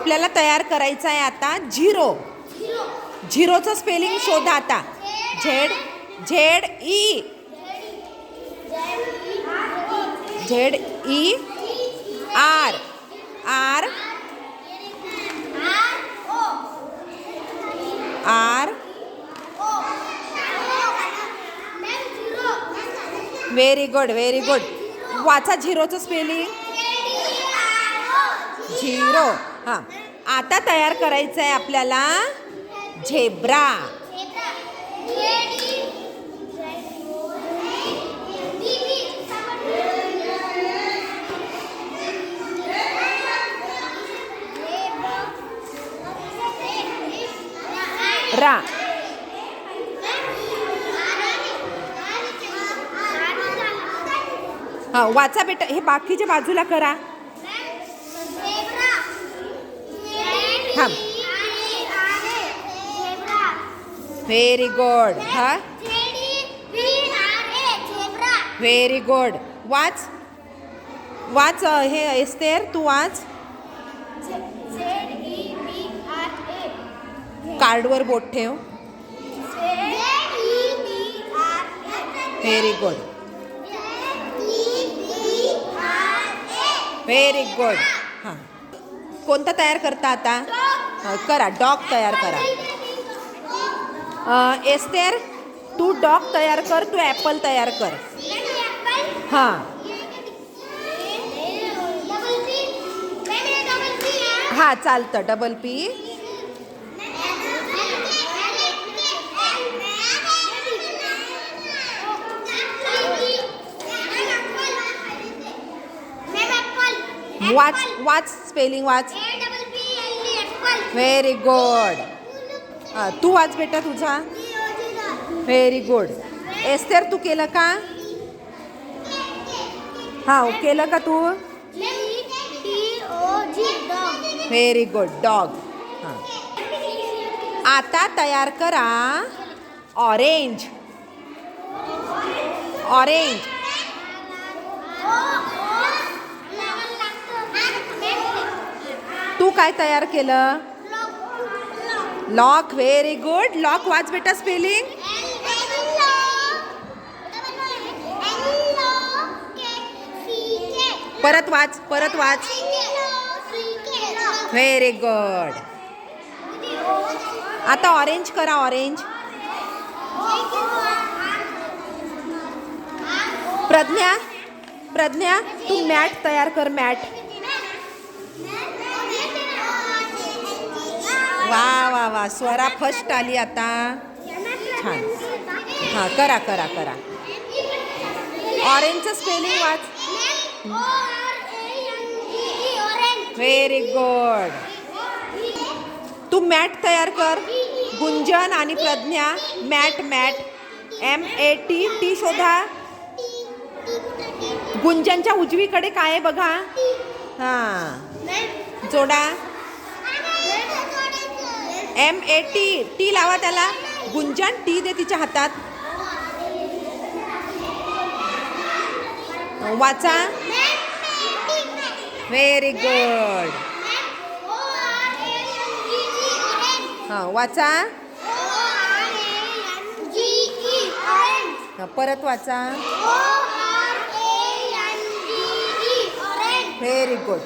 आपल्याला तयार करायचं आहे आता झिरो. झिरोचं स्पेलिंग शोधा आता. Z Z E. Z E R. R. R. Very good very good वाचा झिरोचं स्पेलिंग झिरो. हां. आता तयार करायचं आहे आपल्याला झेब्रा. रा. हां वाचा बेटा. हे बाकीच्या बाजूला करा. व्हेरी गुड हा व्हेरी गुड वाच वाच हे एस्तेर तू वाच कार्डवर बोट ठेव. व्हेरी गुड व्हेरी गुड हां कोणता तयार करता आता? अ, करा. डॉग तयार करा. एस्तेर तू डॉग तयार कर तू ॲपल तयार कर. हां. हां चालतं. Double P. वाच वाच स्पेलिंग वाच. व्हेरी गुड हां तू वाच बेटा तुझा. व्हेरी गुड एस्तेर तू केलं का? हां केलं का तू? व्हेरी गुड डॉग हां. आता तयार करा ऑरेंज ऑरेंज तू काय तयार केलं? लॉक व्हेरी गुड लॉक वाच बेटा स्पेलिंग परत वाच परत वाच. व्हेरी गुड आता ऑरेंज करा ऑरेंज प्रज्ञा प्रज्ञा तू मॅट तयार कर मॅट. वा वा. स्वरा फर्स्ट आली आता. छान. हां करा करा करा. ऑरेंजचं स्पेलिंग वाच. व्हेरी गुड तू मॅट तयार कर. गुंजन आणि Pragya. Mat mat. M A T T शोधा. गुंजनच्या उजवीकडे काय आहे बघा? हां. जोडा. एम ए टी टी लावा त्याला. गुंजन टी दे तिच्या हातात. वाचा. व्हेरी गुड हां वाचा. परत वाचा. Very good